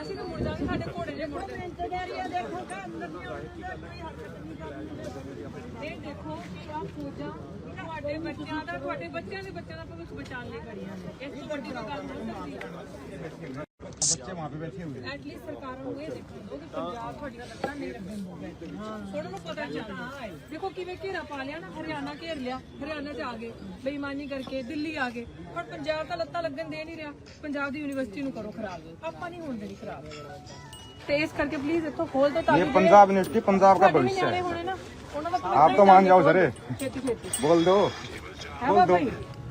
ਅਸੀਂ ਤਾਂ ਮੁੜ ਜਾਵਾਂਗੇ, ਸਾਡੇ ਘੋੜੇ ਜੇ ਮੁੜਦੇ ਦੇਖੋ ਕਿ ਅੰਦਰ ਨਹੀਂ ਕੋਈ ਹਰਕਤ ਨਹੀਂ ਕਰਨੀ ਇਹ ਦੇਖੋ ਕਿ ਆ ਫੌਜਾਂ, ਤੁਹਾਡੇ ਬੱਚਿਆਂ ਦਾ, ਤੁਹਾਡੇ ਬੱਚਿਆਂ ਦੇ ਬੱਚਿਆਂ ਦਾ ਭਵਿੱਖ ਬਚਾਉਣ ਲਈ ਖੜੀਆਂ ਇਸ ਤੋਂ ਵੱਡੀ ਗੱਲ ਨਹੀਂ ਸਕਦੀ बच्चे वहाँ पे बैठे हुए हैं ਐਟਲੀਸਟ ਸਰਕਾਰਾਂ ਨੂੰ ਇਹ ਦੇਖਣ ਦਿਓ ਕਿ ਪੰਜਾਬ ਤੁਹਾਡੀਆਂ ਲੱਤਾਂ ਨਹੀਂ ਲੱਗਣ ਦਊਗਾ ਥੋੜਾ ਨੂੰ ਪਤਾ ਚੱਲਦਾ ਦੇਖੋ ਕਿਵੇਂ ਘੇਰਾ ਪਾ ਲਿਆ ਨਾ ਹਰਿਆਣਾ ਘੇਰ ਲਿਆ ਹਰਿਆਣਾ 'ਚ ਆ ਗਏ ਬੇਈਮਾਨੀ ਕਰਕੇ ਦਿੱਲੀ ਆ ਗਏ ਹੁਣ ਪੰਜਾਬ ਤਾਂ ਲੱਤਾਂ ਲੱਗਣ ਦੇ ਨਹੀਂ ਰਿਹਾ ਪੰਜਾਬ ਦੀ ਯੂਨੀਵਰਸਿਟੀ ਨੂੰ ਕਰੋ ਖਰਾਬ ਆਪਾਂ ਨਹੀਂ ਹੋਣ ਦੇਣੀ ਖਰਾਬ ਤੇ ਇਸ ਕਰਕੇ ਪਲੀਜ਼ ਇੱਥੋਂ ਖੋਲ ਦਿਓ ਤਾਂ ये पंजाब यूनिवर्सिटी पंजाब का भविष्य ਨਿਆਣੇ है ਹੋਣੇ ਨਾ ਉਹਨਾਂ ਦਾ आप तो मान जाओ सर ਛੇਤੀ ਛੇਤੀ बोल दो ਹੈ ਬਾਬਾ ਜੀ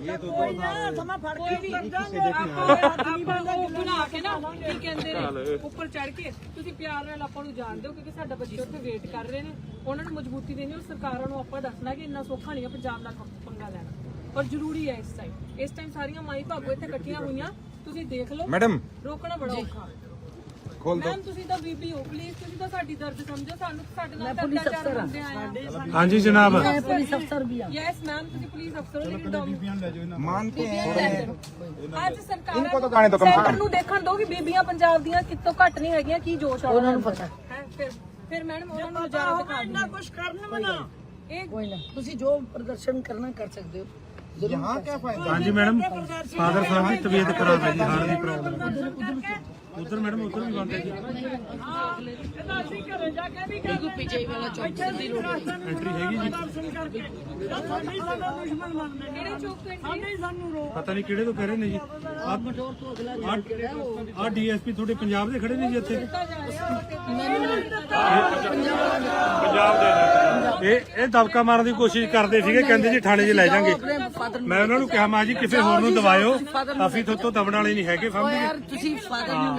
ये तो ਕੋਈ ਵੀ ਆਪਾਂ ਉਹ ਬਣਾ ਕੇ ਨਾ ਕੀ ਕਹਿੰਦੇ ਨੇ ਉੱਪਰ ਚੜ ਕੇ ਤੁਸੀਂ ਪਿਆਰ ਨਾਲ ਆਪਾਂ ਨੂੰ ਜਾਣਦੇ ਹੋ ਕਿਉਂਕਿ ਸਾਡਾ ਬੱਚੇ ਉੱਥੇ ਵੇਟ ਕਰ ਰਹੇ ਨੇ ਉਹਨਾਂ ਨੂੰ ਮਜ਼ਬੂਤੀ ਦੇਣੀ ਉਹ ਸਰਕਾਰਾਂ ਨੂੰ ਆਪਾਂ ਦੱਸਣਾ ਕਿ ਇੰਨਾ ਸੌਖਾ ਨਹੀਂ ਹੈ ਪੰਜਾਬ ਨਾਲ ਪੰਗਾ ਲੈਣਾ ਔਰ ਜ਼ਰੂਰੀ ਹੈ ਇਸ ਟਾਈਮ ਇਸ ਟਾਈਮ ਸਾਰੀਆਂ ਮਾਈ ਭਾਗੋ ਇੱਥੇ ਇਕੱਠੀਆਂ ਹੋਈਆਂ ਤੁਸੀਂ ਦੇਖ ਲਓ मैडम ਰੋਕਣਾ ਬੜਾ ਔਖਾ ਮੈਮ ਤੁਸੀਂ ਹਾਂਜੀ ਜਨਾਬ। ਪੁਲਿਸ ਅਫਸਰ ਵੀ ਆ। ਯੈਸ ਮੈਮ ਤੁਸੀਂ ਪੁਲਿਸ ਅਫਸਰ ਹੋ ਲੇਕਿਨ ਡੋਮ ਮਾਨਤੇ ਕਿਤੋਂ ਘੱਟ ਨਹੀਂ ਹੈਗੀਆਂ ਕੀ ਜੋਸ਼ ਆ ਉਹਨਾਂ ਨੂੰ ਪਤਾ। ਹੈ ਫਿਰ ਫਿਰ ਮੈਡਮ ਉਹਨਾਂ ਨੂੰ ਨਜ਼ਾਰਾ ਦਿਖਾ ਦਿਓ। ਕੋਈ ਨਾ। ਤੁਸੀਂ ਜੋ ਪ੍ਰਦਰਸ਼ਨ ਕਰਨਾ ਕਰ ਸਕਦੇ ਹੋ। ਜ਼ਰੂਰ ਯਹਾਂ ਕੀ ਫਾਇਦਾ? ਹਾਂਜੀ ਮੈਡਮ। ਫਾਦਰ ਸਾਹਿਬ ਦੀ ਤਬੀਅਤ ਖਰਾਬ ਹੈ ਉਧਰ ਮੈਡਮ ਉਧਰ ਵੀ ਬੰਦ ਹੈ ਜੀ। ਅਸੀਂ ਘਰੇ ਜਾ ਕੇ ਵੀ ਗੱਲ ਪਿੱਛੇ ਵਾਲਾ ਚੌਕ ਦੀ ਲੋੜ ਐਂਟਰੀ ਹੈਗੀ ਜੀ? ਪਤਾ ਨਹੀਂ ਕਿਹੜੇ ਤੋਂ ਕਹਿ ਰਹੇ ਨੇ ਜੀ। ਆ ਡੀਐਸਪੀ ਤੁਹਾਡੇ ਪੰਜਾਬ ਦੇ ਖੜੇ ਨੇ ਜੀ ਇੱਥੇ? ਪੰਜਾਬ ਦੇ ਇਹ ਇਹ ਦਬਕਾ ਮਾਰਨ ਦੀ ਕੋਸ਼ਿਸ਼ ਕਰਦੇ ਸੀਗੇ ਕਹਿੰਦੇ ਜੀ ਥਾਣੇ 'ਚ ਲੈ ਜਾਾਂਗੇ। ਮੈਂ ਉਹਨਾਂ ਨੂੰ ਕਿਹਾ ਮਾ ਜੀ ਕਿਸੇ ਹੋਰ ਨੂੰ ਦਵਾਇਓ ਅਸੀਂ ਤੁਹਾਡੇ ਤੋਂ ਦਬਣ ਵਾਲੇ ਨਹੀਂ ਹੈਗੇ ਸਮਝ ਗਏ? ਤੁਸੀਂ ਫਾਦਰ ਨੂੰ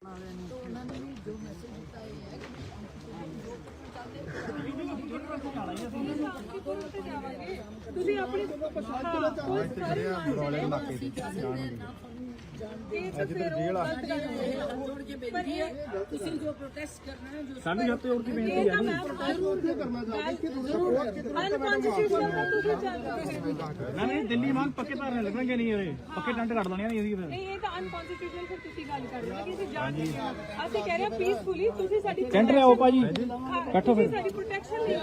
ਸਾਰੇ ਜਾਣਦੇ ਇਹ ਤਾਂ ਫਿਰ ਉਹ ਗਲਤ ਗੱਲ ਹੈ। ਜੋੜ ਕੇ ਬੇਨਤੀ ਹੈ। ਤੁਸੀਂ ਜੋ ਪ੍ਰੋਟੈਸਟ ਕਰਨਾ ਹੈ ਜੋ ਸਾਡੇ ਹੱਥ ਜੋੜ ਕੇ ਬੇਨਤੀ ਹੈ ਜ਼ਰੂਰ ਕਰਨਾ ਚਾਹੀਦਾ ਅਨਕਨਸਟੀਟਿਊਸ਼ਨਲ ਦਾ ਤੁਸੀਂ ਚੱਲਦੇ ਨਾ ਨਹੀਂ ਦਿੱਲੀ ਮਾਨ ਪੱਕੇ ਧਾਰਨੇ ਲੱਗਣਗੇ ਨਹੀਂ ਇਹ। ਪੱਕੇ ਟੰਟ ਕੱਢ ਦੇਣੇ ਆ ਇਹਦੀ ਫਿਰ। ਨਹੀਂ ਇਹ ਤਾਂ ਅਨਕਨਸਟੀਟਿਊਸ਼ਨਲ ਫਿਰ ਤੁਸੀਂ ਗੱਲ ਕਰ ਰਹੇ ਹੋ ਕਿ ਅਸੀਂ ਜਾਣ ਅਸੀਂ ਕਹਿ ਰਹੇ ਹਾਂ ਪੀਸਫੁਲੀ ਤੁਸੀਂ ਸਾਡੀ ਟੈਂਟ ਲਿਆਓ ਭਾਜੀ। ਫਿਰ। ਸਾਡੀ ਪ੍ਰੋਟੈਕਸ਼ਨ ਲਈ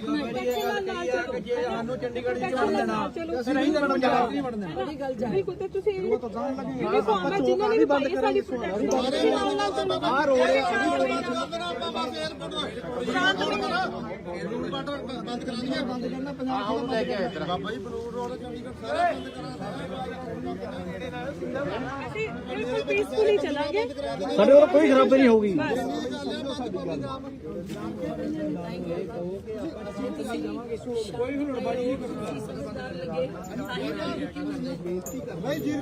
ਪ੍ਰੋਟੈਕਸ਼ਨ ਨਾਲ ਨਾਲ ਚੱਲੋ। ਜੇ ਸਾਨੂੰ ਚੰਡੀਗੜ੍ਹ ਦੀ ਵੜ ਦੇਣਾ ਚਲੋ ਫਿਰ ਅਸੀਂ ਤਾਂ ਪੰਜਾਬ ਨਹੀਂ ਵੜਨਾ। ਬੜੀ ਗੱਲ ਜਾ ਬਿਲਕੁਲ ਤੇ ਤੁਸੀਂ ਉਹ ਤਾਂ ਜਾਣ ਲੱਗੇ ਦੇਖੋ ਆਪਾਂ ਜਿੰਨਾਂ ਨੇ ਵੀ ਸਾਡੀ ਪ੍ਰੋਟੈਕਸ਼ਨ ਆ ਰੋਡ ਅਸੀਂ ਬਿਲਕੁਲ ਪੀਸਫੁਲੀ ਚੱਲਾਂਗੇ ਸਾਡੇ ਕੋਲ ਕੋਈ ਖਰਾਬੀ ਨਹੀਂ ਹੋਊਗੀ। ਕੋਈ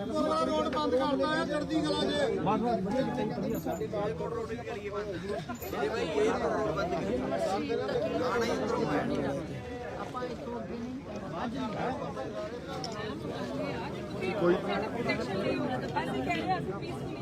ਵੀ ਲੜਬਾਈ ਸਮਝਦਾਰ ਲੱਗੇ ਸਾਹੀ ਨਾਲ ਰੁਕੀ ਹੁੰਦੇ ਆਪਾਂ ਇੱਥੋਂ ਅੱਗੇ ਨਹੀਂ। ਕੋਈ ਪ੍ਰੋਟੈਕਸ਼ਨ ਲਈ ਅਸੀਂ ਕਹਿ ਰਹੇ ਹਾਂ ਅਸੀਂ ਪੀਸਫੁਲੀ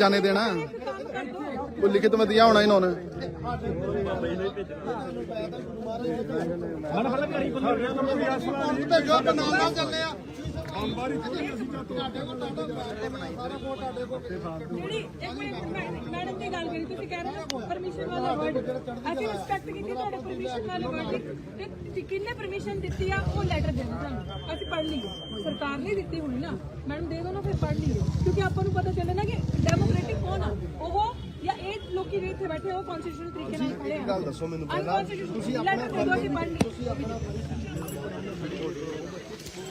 जाने देना ਕੰਮ ਕਰ ਦੋ वो लिखित में दिया होना इन्होंने ਮਨ ਫਿਰ ਕਰੀ ਬੱਲੀ ਜਿਹੜੀ ਇੱਕ ਮਿੰਟ ਮੈਡਮ ਦੀ ਗੱਲ ਕਰੀ ਤੁਸੀਂ ਕਹਿ ਰਹੇ ਹੋ ਪਰਮਿਸ਼ਨ ਵਾਲਾ ਵਰਡ ਅਸੀਂ ਰਿਸਪੈਕਟ ਕੀਤੀ ਤੁਹਾਡੇ ਪਰਮਿਸ਼ਨ ਵਾਲੇ ਵਰਡ ਦੀ। ਕਿੰਨੇ ਪਰਮਿਸ਼ਨ ਦਿੱਤੀ ਆ? ਉਹ ਲੈਟਰ ਦੇ ਦਿਓ ਸਾਨੂੰ। ਅਸੀਂ ਪੜ੍ਹ ਲਈਏ। ਸਰਕਾਰ ਨੇ ਦਿੱਤੀ ਹੋਣੀ ਨਾ। ਮੈਡਮ ਦੇ ਦਿਓ ਨਾ ਫਿਰ ਪੜ੍ਹ ਲਈਏ। ਕਿਉਂਕਿ ਆਪਾਂ ਨੂੰ ਪਤਾ ਚੱਲੇ ਨਾ ਕਿ ਡੈਮੋਕ੍ਰੈਟਿਕ ਕੌਣ ਆ? ਉਹ ਜਾਂ ਇਹ ਲੋਕੀ ਜਿਹੜੇ ਇੱਥੇ ਬੈਠੇ ਉਹ ਕਨਸਟੀਟਿਊਸ਼ਨ ਤਰੀਕੇ ਨਾਲ ਖੜੇ ਆ। ਗੱਲ ਦੱਸੋ ਮੈਨੂੰ ਪਹਿਲਾਂ। ਤੁਸੀਂ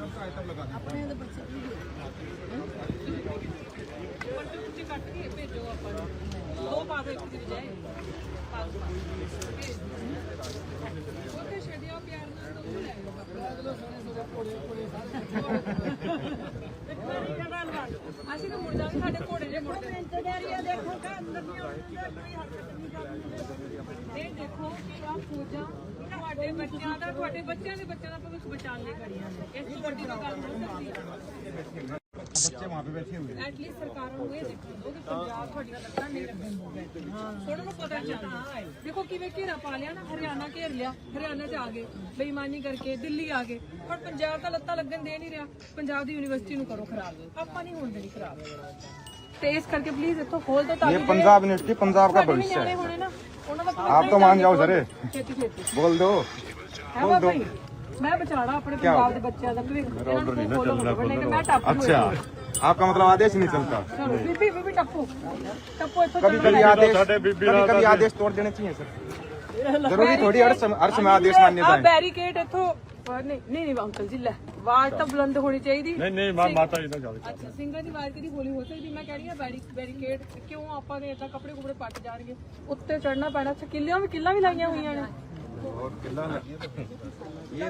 ਆਪਣੇ ਉਹਦੇ ਬੱਚੇ ਵੀ ਪੱਟੂ ਵਿੱਚ ਕੱਟ ਕੇ ਭੇਜੋ ਆਪਾਂ ਨੂੰ। ਦੋ ਪਾ ਦਿਓ ਇੱਕ ਦੀ ਬਜਾਏ। ਪੰਜ ਪਾ ਦਿਓ। ਉਹਦੇ ਛੱਡਿਓ ਪਿਆਰ ਨਾਲ ਦੋ ਲੈ ਲਓ। ਅਗਲੇ ਸੋਨੇ ਸੋਨੇ ਕੋੜੇ ਕੋੜੇ ਇੱਕ ਵਾਰੀ ਦਾ ਧੰਨਵਾਦ ਅਸੀਂ ਤਾਂ ਮੁੜ ਜਾਵਾਂਗੇ ਸਾਡੇ ਘੋੜੇ ਜੇ ਮੁੜ ਇੰਤਜ਼ਾਰੀਆ ਦੇਖੋ ਕਿ ਅੰਦਰ ਨਹੀਂ ਆਉਣਾ ਕੋਈ ਹਰਕਤ ਨਹੀਂ ਕਰਨੀ। ਨਹੀਂ ਦੇਖੋ ਕਿ ਆ ਪੂਜਾ ਤੁਹਾਡੇ ਬੱਚਿਆਂ ਦਾ ਤੁਹਾਡੇ ਬੱਚਿਆਂ ਦੇ ਬੱਚਿਆਂ ਦਾ ਭਵਿੱਖ ਬਚਾਉਣ ਲਈ ਖੜੀ ਇਸ ਤੋਂ ਵੱਡੀ ਗੱਲ ਹੋ ਸਕਦੀ। ਹੈ ਬੱਚੇ ਵਾਂ ਬੈਠੇ ਹੋਏ ਐਟਲੀਸਟ ਸਰਕਾਰਾਂ ਨੂੰ ਇਹ ਦੇਖਣ ਕਰਕੇ ਦਿੱਲੀ ਆ ਗਏ। ਪੰਜਾਬ ਦਾ ਲੱਤਾਂ ਲੱਗਣ ਦੇ ਨਹੀਂ ਰਿਹਾ। ਪੰਜਾਬ ਦੀ ਯੂਨੀਵਰਸਿਟੀ ਨੂੰ ਕਰੋ ਖਰਾਬ। ਆਪਾਂ ਨਹੀਂ ਹੋਣ ਦੇਣੀ ਕਰਕੇ ਪਲੀਜ਼ ਇੱਥੋਂ ਖੋਲ ਦਿਓ ਪੰਜਾਬ ਯੂਨੀਵਰਸਿਟੀ ਪੰਜਾਬ ਹੋਣੇ ਨਾ ਉਹਨਾਂ ਦਾ आप तो मान जाओ सर ਛੇਤੀ ਛੇਤੀ बोल दो ਹੈ ਬਾਬਾ ਜੀ ਮੈਂ ਬਚਾਣਾ ਆਪਣੇ ਪੰਜਾਬ ਦੇ ਬੱਚਿਆਂ ਦਾ ਭਵਿੱਖ ਇਹਨਾਂ ਨੂੰ ਨਹੀਂ ਨਾ ਮੈਂ ਟੱਪ अच्छा आपका मतलब आदेश नहीं चलता ਚਲੋ ਬੀਬੀ ਬੀਬੀ ਟੱਪੋ ਟੱਪੋ ਇੱਥੋਂ कभी कभी आदेश कभी कभी आदेश तोड़ देने चाहिए सर जरूरी थोड़ी हर समय हर समय आदेश मान्यता ਆ है ਬੈਰੀਕੇਡ ਇੱਥੋਂ ਪਰ ਨਹੀਂ ਨਹੀਂ ਨਹੀਂ ਅੰਕਲ ਜੀ ਲੈ ਆਵਾਜ਼ ਤਾਂ ਬੁਲੰਦ ਹੋਣੀ ਚਾਹੀਦੀ। ਨਹੀਂ ਨਹੀਂ ਮਾ- ਮਾਤਾ ਜੀ ਨਾਲ ਗੱਲ ਅੱਛਾ ਸਿੰਘਾਂ ਦੀ ਆਵਾਜ਼ ਕਿਹਦੀ ਹੌਲੀ ਹੋ ਸਕਦੀ? ਮੈਂ ਕਹਿ ਰਹੀ ਹਾਂ ਬੈਰੀ ਬੈਰੀਕੇਡ ਕਿਉਂ ਆਪਾਂ ਨੇ ਇਦਾਂ ਕੱਪੜੇ ਕੁਪੜੇ ਪੱਟ ਜਾਣਗੇ? ਉੱਤੇ ਚੜਨਾ ਪੈਣਾ। ਅੱਛਾ ਕਿੱਲਿਆਂ ਵੀ ਕਿੱਲਾਂ ਵੀ ਲਾਈਆਂ ਹੋਈਆਂ ਨੇ।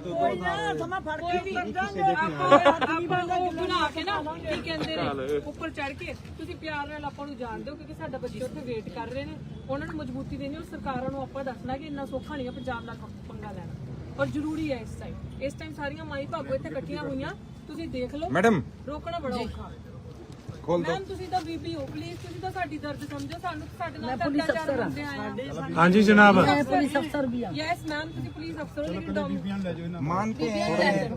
ਕੋਈ ਨਾ ਸਮਾਂ ਫੜ ਕੇ ਆਪਾਂ ਉਹ ਬਣਾ ਕੇ ਨਾ ਕੀ ਕਹਿੰਦੇ ਨੇ? ਉੱਪਰ ਚੜ ਕੇ ਤੁਸੀਂ ਪਿਆਰ ਨਾਲ ਆਪਾਂ ਨੂੰ ਜਾਣ ਦਿਓ ਕਿਉਂਕਿ ਸਾਡਾ ਬੱਚੇ ਉੱਥੇ ਵੇਟ ਕਰ ਰਹੇ ਨੇ। ਉਹਨਾਂ ਨੂੰ ਮਜ਼ਬੂਤੀ ਦੇਣੀ ਉਹ ਸਰਕਾਰਾਂ ਨੂੰ ਆਪਾਂ ਦੱਸਣਾ ਕਿ ਇੰਨਾ ਸੌਖਾ ਨਹੀਂ ਹੈ ਪੰਜਾਬ ਨਾਲ ਪੰਗਾ ਲੈਣਾ। ਔਰ ਜ਼ਰੂਰੀ ਹੈ ਇਸ ਟਾਈਮ ਇਸ ਟਾਈਮ ਸਾਰੀਆਂ ਮਾਈ ਭਾਗੋ ਇੱਥੇ ਇਕੱਠੀਆਂ ਹੋਈਆਂ। ਤੁਸੀਂ ਦੇਖ ਲਓ। ਮੈਡਮ। ਰੋਕਣਾ ਬੜਾ ਔਖਾ ਖੋਲ ਦੋ। ਮੈਮ ਤੁਸੀਂ ਤਾਂ ਬੀਬੀ ਹੋ ਪਲੀਜ਼ ਤੁਸੀਂ ਤਾਂ ਸਾਡੀ ਦਰਦ ਸਮਝੋ। ਸਾਨੂੰ ਸਾਡੇ ਨਾਲ ਤਾਂ ਅਤਿਆਚਾਰ ਹੁੰਦੇ ਆਏ ਆ। ਹਾਂਜੀ ਜਨਾਬ। ਪੁਲਿਸ ਅਫਸਰ ਵੀ ਆ ਯੈਸ ਮੈਮ ਤੁਸੀਂ ਪੁਲਿਸ ਅਫਸਰ ਹੋ ਲੇਕਿਨ ਡੋਮ ਮਾਨਤੇ ਹੈ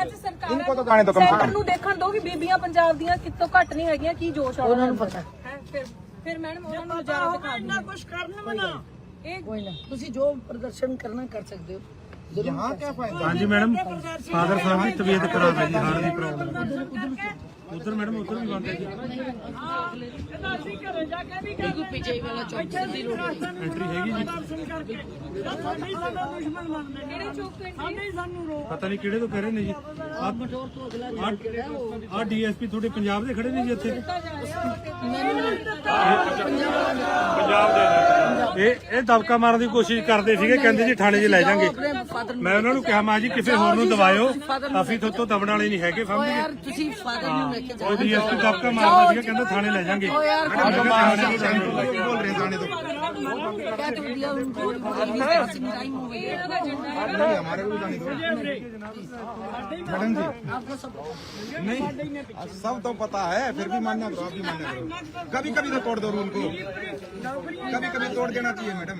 ਅੱਜ ਸਰਕਾਰ ਇਨਕੋ ਤਾਂ ਗਾਣੇ ਤੋਂ ਕਮ ਸੈਂਟਰ ਨੂੰ ਦੇਖਣ ਦੋ ਕਿ ਬੀਬੀਆਂ ਪੰਜਾਬ ਦੀਆਂ ਕਿਤੋਂ ਘੱਟ ਨਹੀਂ ਹੈਗੀਆਂ ਕੀ ਜੋਸ਼ ਆ ਉਹਨਾਂ ਨੂੰ ਪਤਾ। ਹੈ ਫਿਰ ਫਿਰ ਮੈਡਮ ਉਹਨਾਂ ਨੂੰ ਨਜ਼ਾਰਾ ਦਿਖਾ ਦਿੰਦੇ ਕੁਝ ਕਰਨ ਮਨਾ। ਕੋਈ ਨਾ ਤੁਸੀਂ ਜੋ ਪ੍ਰਦਰਸ਼ਨ ਕਰਨਾ ਕਰ ਸਕਦੇ ਹੋ। यहाँ क्या फायदा ਹਾਂਜੀ ਮੈਡਮ ਫਾਦਰ ਸਾਹਿਬ ਦੀ ਤਬੀਅਤ ਖਰਾਬ ਹੈ ਜੀ ਹਾਰਟ ਦੀ ਪ੍ਰੋਬਲਮ ਉਧਰ ਮੈਡਮ ਉਧਰ ਵੀ ਬੰਦ ਹੈ ਜੀ ਬਿਲਕੁਲ ਪੀਜੇ ਵਾਲਾ ਚੌਕ ਦੀ ਰੋਡ ਐਂਟਰੀ ਹੈਗੀ ਜੀ ਕਿਹੜੇ ਚੌਕ ਤੋਂ entry ਹੈ? ਪਤਾ ਨਹੀਂ ਕਿਹੜੇ ਤੋਂ ਕਹਿ ਰਹੇ ਨੇ ਜੀ ਆ ਮਟੋਰ ਤੋਂ ਅਗਲਾ ਗੇਟ ਜਿਹੜਾ ਉਹ ਆ ਡੀਐਸਪੀ ਤੁਹਾਡੇ ਪੰਜਾਬ ਦੇ ਖੜੇ ਨੇ ਜੀ ਇੱਥੇ ਦਿੱਤਾ ਜਾ ਰਿਹਾ ਤੇ ਇਹ ਇਹ ਦਬਕਾ ਮਾਰਨ ਦੀ ਕੋਸ਼ਿਸ਼ ਕਰਦੇ ਸੀਗੇ ਕਹਿੰਦੇ ਜੀ ਥਾਣੇ 'ਚ ਲੈ ਜਾਾਂਗੇ ਆਪਣੇ ਫਾਦਰ ਮੈਂ ਉਹਨਾਂ ਨੂੰ ਕਿਹਾ ਮੈਂ ਜੀ ਕਿਸੇ ਹੋਰ ਨੂੰ ਦਵਾਇਓ ਅਸੀਂ ਤੁਹਾਤੋਂ ਦਬਣ ਵਾਲੇ ਨਹੀਂ ਹੈਗੇ ਉਹ ਸਮਝ ਯਾਰ ਤੁਸੀਂ ਫਾਦਰ ਨੂੰ ਲੈ ਕੇ ਉਹ ਜਾਓ ਡੀਐਸਪੀ ਦਬਕਾ ਮਾਰਦਾ ਸੀਗਾ ਕਹਿੰਦਾ ਥਾਣੇ ਲੈ ਜਾਾਂਗੇ ਉਹ ਯਾਰ बोल रहे हैं जाने दो ਕਿਆ ਤੇ ਵਧੀਆ ਉਹ ਬਹੁਤ ਵਧੀਆ ਟਾਈਮ ਹੋ ਗਈ ਇਹਨਾਂ ਦਾ ਏਜੰਡਾ ਹੈ नहीं हमारे को भी जाने दो मैडम जी आपको सब नहीं सब तो पता है फिर भी मानना करो आप भी मानना करो कभी कभी तो तोड़ दो रूल को कभी कभी तोड़ देना चाहिए मैडम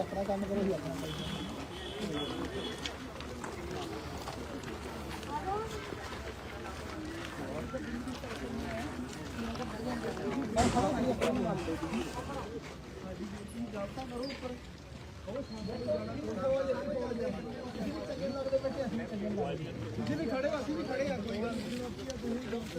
ਆਪਣਾ ਕੰਮ ਕਰੋ ਅਸੀਂ ਆਪਣਾ। ਕੰਮ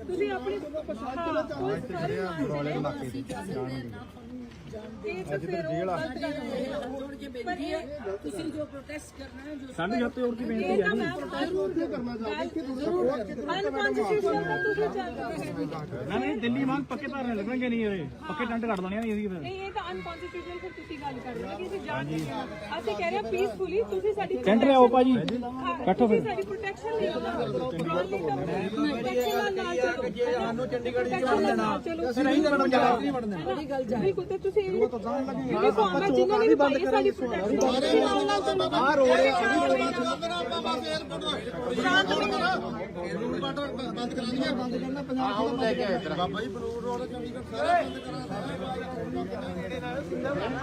ਤੁਸੀਂ ਆਪਣੀ ਇਹ ਤਾਂ ਫਿਰ ਉਹ ਗਲਤ ਗੱਲ ਅੱਜ ਫਿਰ ਹੋਰ ਕੀ ਬੇਨਤੀ ਹੈ। ਨਾ ਨਹੀਂ ਦਿੱਲੀ ਵਾਂਗ ਪੱਕੇ ਧਰਨੇ ਲੱਗਣਗੇ ਨਹੀਂ ਇਹ। ਪੱਕੇ ਟੈਂਟ ਕੱਢ ਲੈਣੇ ਨਹੀਂ ਅਸੀਂ ਇਹ ਤਾਂ ਅਨਕਨਸਟੀਟਿਊਸ਼ਨਲ ਫਿਰ ਤੁਸੀਂ ਗੱਲ ਕਰ ਹੋ ਕਿ ਅਸੀਂ ਜਾਣ ਨਹੀਂ ਅਸੀਂ ਕਹਿ ਰਹੇ ਪੀਸਫੁਲੀ ਤੁਸੀਂ ਸਾਡੀ ਟੈਂਟ ਲਿਆਓ ਭਾਜੀ। ਕੱਟੋ ਫਿਰ। ਸਾਡੀ ਪ੍ਰੋਟੈਕਸ਼ਨ ਲਿਆਓ ਪ੍ਰੋਟੈਕਸ਼ਨ ਨਾਲ ਚਲੋ। ਸਾਨੂੰ ਚੰਡੀਗੜ੍ਹ ਦੀ ਜਾਣ ਦੇਣਾ ਅਸੀਂ ਨਹੀਂ ਇਹ ਤਾਂ ਜਾਣ ਲੱਗੀ ਯੂਨੀਫਾਰਮ ਮੈਂ ਜਿੰਨਾਂ ਨੇ ਵੀ ਪਾਈ ਹੈ ਸਾਡੀ ਪ੍ਰੋਟੈਕਸ਼ਨ ਆ ਰੋਡ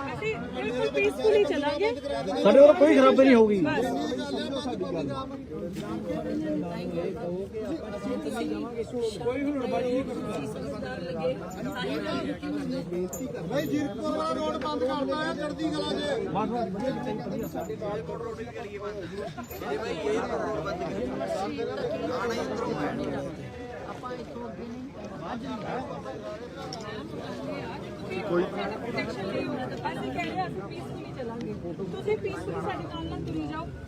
ਅਸੀਂ ਬਿਲਕੁਲ ਪੀਸਫੁਲੀ ਚੱਲਾਂਗੇ ਸਾਡੇ ਕੋਲ ਕੋਈ ਖਰਾਬੀ ਨਹੀਂ ਹੋਊਗੀ ਨਹੀਂ ਕੋਈ ਪ੍ਰੋਟੈਕਸ਼ਨ ਲਈ ਹੋਣਾ ਤਾਂ ਅਸੀਂ ਕਹਿ ਰਹੇ ਹਾਂ ਅਸੀਂ ਪੀਸਫੁਲੀ ਚੱਲਾਂਗੇ। ਤੁਸੀਂ ਪੀਸਫੁਲੀ ਸਾਡੇ ਨਾਲ ਨਾਲ ਤੁਰੀ ਜਾਓ।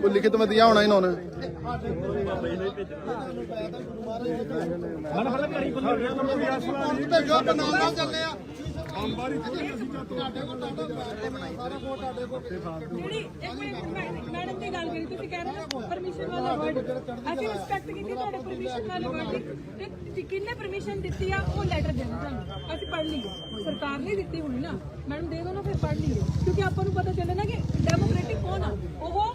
ਕੋਈ ਲਿਖਿਤ ਮੈਂ ਦਿਆ ਹੋਣਾ ਇਹਨਾਂ ਮੈਡਮ ਉਹ ਲੈਟਰ ਦੇਣਾ ਤੁਹਾਨੂੰ ਅਸੀਂ ਪੜ੍ਹ ਸਰਕਾਰ ਨੇ। ਦਿੱਤੀ ਹੋਣੀ ਨਾ ਮੈਡਮ ਦੇ ਦੋ ਨਾ ਫਿਰ ਪੜ੍ਹ ਲਈਏ ਕਿਉਂਕਿ ਆਪਾਂ ਨੂੰ ਪਤਾ ਚੱਲੇ ਨਾ ਕਿ ਡੈਮੋਕ੍ਰੈਟਿਕ ਕੌਣ ਆ? ਉਹ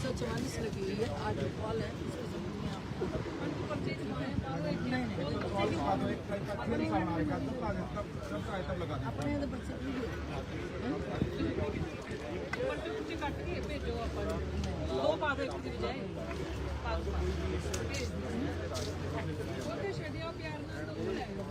सौ चवालीस लगी हुई है आज कॉल है इसको समझ नहीं आता अपने तो बच्चे ਪੱਟੇ ਪੁੱਟੇ ਕੱਟ ਕੇ ਭੇਜੋ ਆਪਾਂ ਨੂੰ ਦੋ ਪਾ ਦਿਓ ਇੱਕ ਦੀ ਬਜਾਏ ਪਾ ਦਿਓ, ਪਾ ਦਿਓ। ਭੇਜ ਦਿਓ। ਉਹਦੇ ਛੱਡਿਓ ਪਿਆਰ ਨਾਲ ਤਾਂ ਉਹ ਲੈ ਜਾਓ।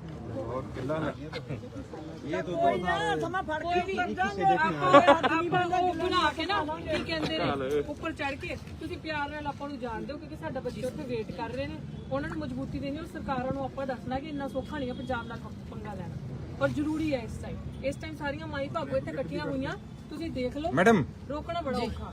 ਕੋਈ ਵੀ ਆਪਾਂ ਉਹ ਬਣਾ ਕੇ ਨਾ ਕੀ ਕਹਿੰਦੇ ਨੇ ਉੱਪਰ ਚੜ ਕੇ ਤੁਸੀਂ ਪਿਆਰ ਨਾਲ ਆਪਾਂ ਨੂੰ ਜਾਣਦੇ ਹੋ ਕਿਉਂਕਿ ਸਾਡਾ ਬੱਚੇ ਉੱਥੇ ਵੇਟ ਕਰ ਰਹੇ ਨੇ ਉਹਨਾਂ ਨੂੰ ਮਜ਼ਬੂਤੀ ਦੇਣੀ ਔਰ ਸਰਕਾਰਾਂ ਨੂੰ ਆਪਾਂ ਦੱਸਣਾ ਕਿ ਇੰਨਾ ਸੌਖਾ ਨਹੀਂ ਹੈ ਪੰਜਾਬ ਨਾਲ ਪੰਗਾ ਲੈਣਾ ਔਰ ਜ਼ਰੂਰੀ ਹੈ ਇਸ ਟਾਈਮ ਇਸ ਟਾਈਮ ਸਾਰੀਆਂ ਮਾਈ ਭਾਗੋ ਇੱਥੇ ਇਕੱਠੀਆਂ ਹੋਈਆਂ ਤੁਸੀਂ ਦੇਖ ਲਓ मैडम ਰੋਕਣਾ ਬੜਾ ਔਖਾ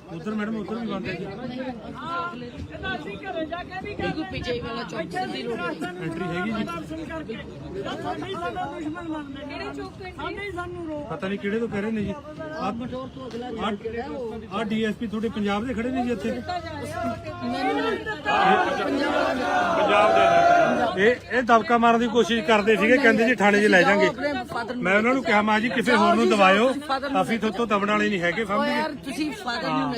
ਉਧਰ ਮੈਡਮ ਉਧਰ ਵੀ ਬੰਦ ਹੈ ਜੀ। ਪਤਾ ਨਹੀਂ ਕਿਹੜੇ ਤੋਂ ਕਹਿ ਰਹੇ ਨੇ ਜੀ। ਆ ਡੀਐਸਪੀ ਤੁਹਾਡੇ ਪੰਜਾਬ ਦੇ ਖੜੇ ਨੇ ਜੀ ਇੱਥੇ। ਪੰਜਾਬ ਦੇ ਇਹ ਇਹ ਦਬਕਾ ਮਾਰਨ ਦੀ ਕੋਸ਼ਿਸ਼ ਕਰਦੇ ਸੀਗੇ ਕਹਿੰਦੇ ਜੀ ਥਾਣੇ 'ਚ ਲੈ ਜਾਾਂਗੇ। ਮੈਂ ਉਹਨਾਂ ਨੂੰ ਕਿਹਾ ਮਾਂ ਜੀ ਕਿਸੇ ਹੋਰ ਨੂੰ ਦਵਾਇਓ। ਅਸੀਂ ਤੁਹਾਡੇ ਤੋਂ ਦਬਣ ਵਾਲੇ ਨਹੀਂ ਹੈਗੇ ਸਮਝ ਤੁਸੀਂ ਫਾਦਰ ਨੂੰ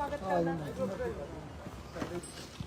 啊，嗯。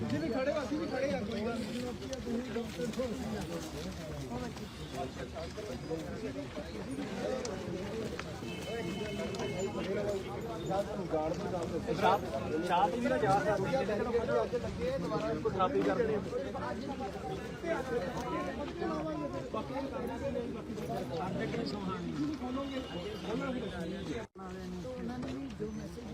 ਤੁਸੀਂ ਵੀ ਖੜੇ ਹੋ ਅਸੀਂ ਵੀ ਖੜੇ ਆ, ਕੋਈ ਗੱਲ ਨਹੀਂ। ਤੁਸੀਂ ਡਾਕਟਰ ਹੋ ਤੁਸੀਂ ਸ਼ਾਤ ਵੀ ਦਾ ਯਾਦ ਕਰਦੇ ਜਿਹੜੇ ਨੂੰ ਖੜੇ ਅੱਗੇ ਲੱਗੇ ਦੁਬਾਰਾ ਖਰਾਬੀ ਕਰਦੇ ਬਾਕੀ ਸਾਡੇ ਕੋਲ ਸੋਹਾਣੀ ਖੋਲੋਗੇ ਖੋਲੋਗੇ ਉਹਨਾਂ ਨੇ ਜੋ ਮੈਸੇਜ